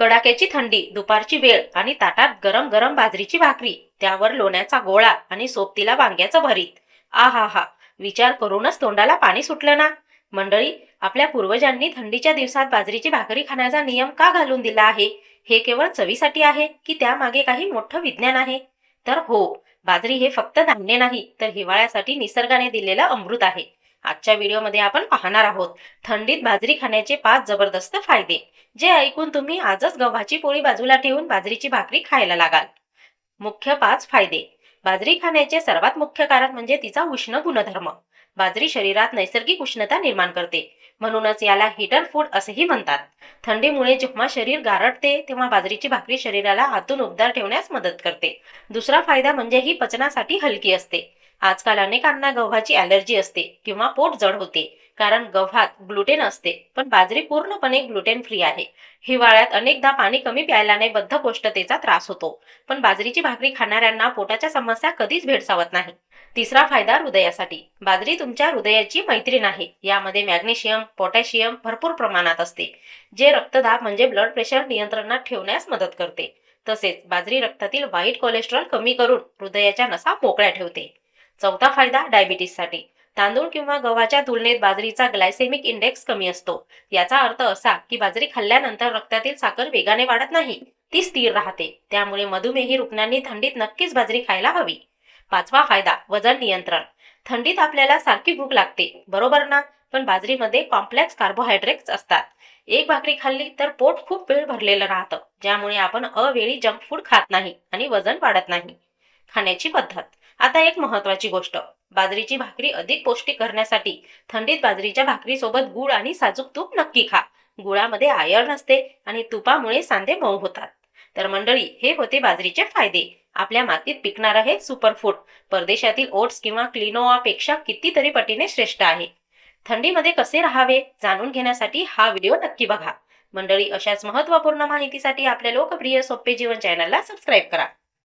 कडाक्याची थंडी दुपारची वेळ आणि ताटात गरम गरम बाजरीची भाकरी त्यावर लोण्याचा गोळा आणि सोबतीला वांग्याचं भरीत. आ हा हा विचार करूनच तोंडाला पाणी सुटलं ना. मंडळी आपल्या पूर्वजांनी थंडीच्या दिवसात बाजरीची भाकरी खाण्याचा नियम का घालून दिला आहे? हे केवळ चवीसाठी आहे की त्यामागे काही मोठं विज्ञान आहे? तर हो बाजरी हे फक्त धान्य नाही तर हिवाळ्यासाठी निसर्गाने दिलेलं अमृत आहे. आजच्या व्हिडिओमध्ये आपण पाहणार आहोत थंडीत बाजरी खाण्याचे पाच जबरदस्त फायदे जे ऐकून तुम्ही आजच गव्हाची पोळी बाजूला ठेवून बाजरीची भाकरी खायला लागाल. मुख्य पाच फायदे बाजरी खाण्याचे सर्वात मुख्य कारण म्हणजे तिचा उष्ण गुणधर्म. बाजरी शरीरात नैसर्गिक उष्णता निर्माण करते म्हणूनच याला हीटर फूड असेही म्हणतात. थंडीमुळे जेव्हा शरीर गारटते तेव्हा बाजरीची भाकरी शरीराला आतून उबदार ठेवण्यास मदत करते. दुसरा फायदा म्हणजे ही पचनासाठी हलकी असते. आजकाल अनेकांना गव्हाची ॲलर्जी असते किंवा पोट जड होते कारण गव्हात ग्लुटेन असते पण बाजरी पूर्णपणे ग्लुटेन फ्री आहे. हिवाळ्यात अनेकदा पाणी कमी प्यायल्याने बद्धकोष्ठतेचा त्रास होतो पण बाजरीची भाकरी खाणाऱ्यांना पोटाच्या समस्या कधीच भेडसावत नाही. तिसरा फायदा हृदयासाठी. बाजरी तुमच्या हृदयाची मैत्रीण आहे यामध्ये मॅग्नेशियम पोटॅशियम भरपूर प्रमाणात असते जे रक्तदाब म्हणजे ब्लड प्रेशर नियंत्रणात ठेवण्यास मदत करते. तसेच बाजरी रक्तातील वाईट कोलेस्ट्रॉल कमी करून हृदयाच्या नसा मोकळ्या ठेवते. चौथा फायदा डायबिटीससाठी तांदूळ किंवा गव्हाच्या तुलनेत बाजरीचा ग्लायसेमिक इंडेक्स कमी असतो. याचा अर्थ असा की बाजरी खाल्ल्यानंतर रक्तातील साखर वेगाने वाढत नाही ती स्थिर राहते. त्यामुळे मधुमेही रुग्णांनी थंडीत नक्कीच बाजरी खायला हवी. पाचवा फायदा वजन नियंत्रण. थंडीत आपल्याला सारखी भूक लागते बरोबर ना? पण बाजरीमध्ये कॉम्प्लेक्स कार्बोहायड्रेट्स असतात. एक भाकरी खाल्ली तर पोट खूप वेळ भरलेलं राहतं ज्यामुळे आपण अवेळी जंक फूड खात नाही आणि वजन वाढत नाही. खाण्याची पद्धत. आता एक महत्वाची गोष्ट. बाजरीची भाकरी अधिक पौष्टिक करण्यासाठी थंडीत बाजरीच्या भाकरीसोबत गुळ आणि साजूक तूप नक्की खा. गुळामध्ये आयर्न असते आणि तुपामुळे सांधे मऊ होतात. तर मंडळी हे होते बाजरीचे फायदे. आपल्या मातीत पिकणारं हे सुपरफूड. परदेशातील ओट्स किंवा क्लिनोआपेक्षा कितीतरी पटीने श्रेष्ठ आहे. थंडीमध्ये कसे राहावे जाणून घेण्यासाठी हा व्हिडिओ नक्की बघा. मंडळी अशाच महत्त्वपूर्ण माहितीसाठी आपल्या लोकप्रिय सोपे जीवन चॅनलला सबस्क्राईब करा.